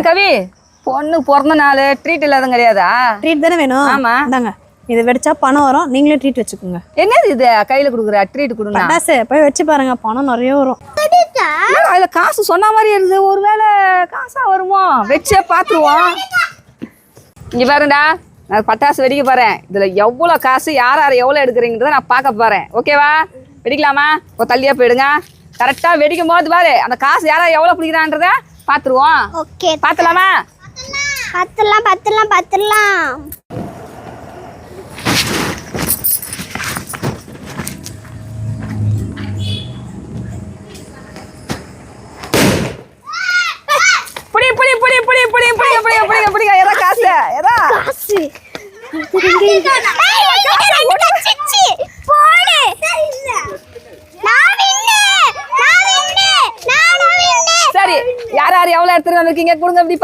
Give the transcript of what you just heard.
ஏன் கவி? பொண்ணு பிறந்த நாள் ட்ரீட் இல்லாத கிடையாதா? ட்ரீட் தானே வேணும். ஆமா. இந்தாங்க இது வெடிச்சா பணம் வரும் நீங்களே ட்ரீட் வச்சுக்கோங்க. என்னது இது? கையில கொடுக்குற ட்ரீட் கொடுங்க பட்டாசு போய் வச்சு பாருங்க பணம் நிறைய வரும். அதுல காசு சொன்ன மாதிரி இருக்குது ஒருவேளை காசா வருமோ? வச்சே பாத்துருவோம். இங்க பாருடா நான் பட்டாசு வெடிக்க போறேன். இதுல எவ்வளவு காசு யார் யார் எவ்வளவு எடுக்கிறீங்கன்றத நான் பார்க்க போறேன். ஓகேவா வெடிக்கலாமா? ஒரு தள்ளியா போயிடுங்க. கரெக்டா வெடிக்கும் போது பாரு அந்த காசு யாரா எவ்வளவு பிடிக்கிறான்றத பாத்துருவோம். ஓகே பாத்துலாமா? பத்துலாம் பத்துலாம் பத்துலாம். புடி புடி புடி புடி புடி புடி புடி புடி புடி எதா காசு. எதா காசு போடு நான் வின்னு நான் வின்னு நான் வின்னு சரி யார் யார் எவ்வளவு எடுத்துட்டு வந்திருக்கீங்க? கொடுங்க அப்படி